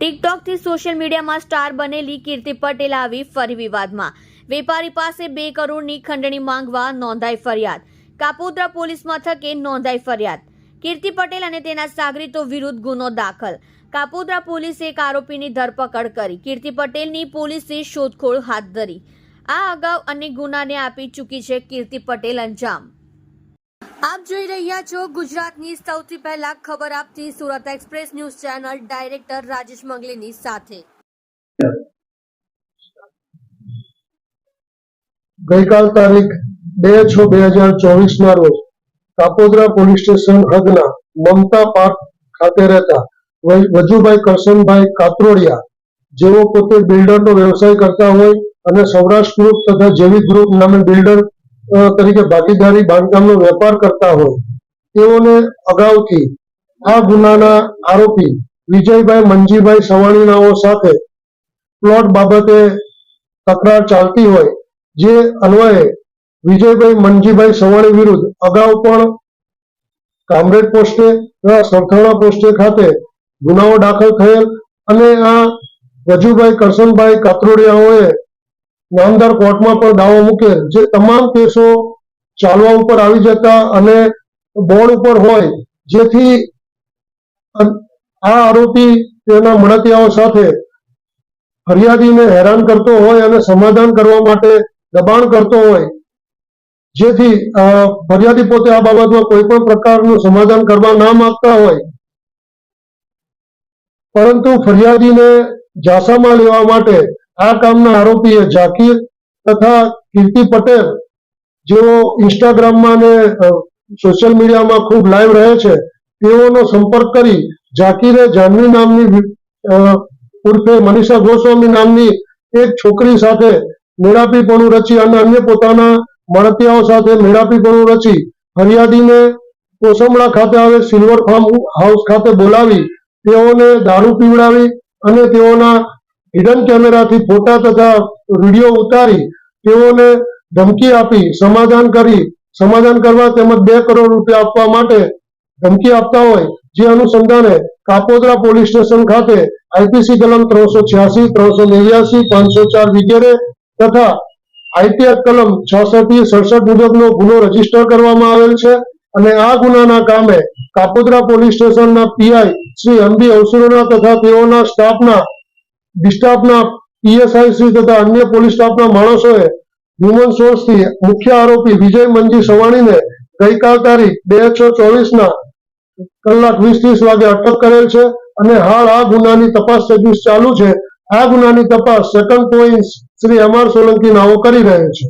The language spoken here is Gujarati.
ટિકટોકથી સોશિયલ મીડિયામાં સ્ટાર બનેલી કીર્તિ પટેલ આવી ફરી વિવાદમાં. વેપારી પાસે બે કરોડની ખંડણી માંગવા નોંધાઈ ફરિયાદ. કાપોદ્રા પોલીસ મથકે નોંધાઈ ફરિયાદ. કીર્તિ પટેલ અને તેના સાગરીતો વિરુદ્ધ ગુનો દાખલ. કાપોદ્રા પોલીસે એક આરોપીની ધરપકડ કરી. કીર્તિ પટેલની પોલીસે શોધખોળ હાથ ધરી. આ અગાઉ અનેક ગુનાને આપી ચૂકી છે કીર્તિ પટેલ અંજામ. આપ જોઈ રહ્યા છો ગુજરાતની સૌથી પહેલા ખબર આપતી Surat express news channel director Rajesh મંગલીની સાથે. ગઈકાલ તારીખ બે છ બે હજાર ચોવીસ ના રોજ કાપોદરા પોલીસ સ્ટેશન હદના મમતા પાર્ક ખાતે રહેતા વજુભાઈ કરશનભાઈ કાતરોડિયા, જેઓ પોતે બિલ્ડરનો વ્યવસાય કરતા હોય અને સૌરાષ્ટ્ર ગ્રુપ તથા જેવી ગ્રુપ નામે બિલ્ડર તરીકે ભાગીદારી બાંધકામનો વેપાર કરતા હોય, તેઓને અગાઉથી આ ગુનાના આરોપી વિજયભાઈ મંજીભાઈ સવાણીનાઓ સાથે પ્લોટ બાબતે તકરાર ચાલતી હોય, જે અન્વયે વિજયભાઈ મનજીભાઈ સવાણી વિરુદ્ધ અગાઉ પણ કામરેજ પોસ્ટે સંથાણા પોસ્ટે ખાતે ગુનાઓ દાખલ થયેલ અને આ વજુભાઈ કરશનભાઈ કાતરોડિયાઓએ નામદાર કોર્ટમાં પણ દાવો મૂકે. જે તમામ કેસો ચાલવા ઉપર આવી જતા અને બોર્ડ ઉપર હોય, જેથી આ આરોપી તેના મળતિયાઓ સાથે ફરિયાદીને હેરાન કરતો હોય અને સમાધાન કરવા માટે દબાણ કરતો હોય. જેથી ફરિયાદી પોતે આ બાબતમાં કોઈ પણ પ્રકારનું સમાધાન કરવા ના માંગતા હોય. પરંતુ ફરિયાદીને જાસામાં લેવા માટે આ કામના આરોપીએ ઝાકીર તથા કીર્તિ પટેલ, જેઓ ઇન્સ્ટાગ્રામમાં અને સોશિયલ મીડિયામાં ખૂબ લાઈવ રહે છે, તેઓનો સંપર્ક કરી ઝાકીરે જાનવી નામની ઉર્ફે મનીષા ગોસ્વામી નામની એક છોકરી સાથે મેળાપીપણું રચી અને અન્ય પોતાના મળતિયાઓ સાથે મેળાપીપણું રચી ફરિયાદીને કોસમડા ખાતે હવે સિલ્વર ફાર્મ હાઉસ ખાતે બોલાવી તેઓને દારૂ પીવડાવી અને તેઓના હિડન કેમેરાથી ફોટા તથા વીડિયો ઉતારી તેઓને ધમકી આપી, સમાધાન કરી. સમાધાન કરવા તેમજ બે કરોડ રૂપિયા આપવા માટે ધમકી આપતા હોય, જે અનુસંધાને કાપોદરા પોલીસ સ્ટેશન ખાતે આઈપીસી કલમ ત્રણસો છ્યાસી, ત્રણસો નેવ્યાસી, પાંચસો ચાર વગેરે તથા આઈપીએફ કલમ છાસઠ સડસઠ મુજબનો ગુનો રજિસ્ટર કરવામાં આવેલ છે અને આ ગુનાના કામે કાપોદરા પોલીસ સ્ટેશનના પીઆઈ શ્રી એમબી અવસરોના તથા તેઓના સ્ટાફના સ્ટાફના પીએસઆઈ શ્રી તથા અન્ય પોલીસ સ્ટાફના માણસોએ હ્યુમન સોર્સથી મુખ્ય આરોપી વિજય મંજી સવાણીને ગઈકાલ તારીખ બે છ ચોવીસના કલાક વીસ ત્રીસ વાગે અટક કરેલ છે અને હાલ આ ગુનાની તપાસ તજવીજ ચાલુ છે. આ ગુનાની તપાસ second point Shri M R Solanki નાઓ કરી રહ્યો છે.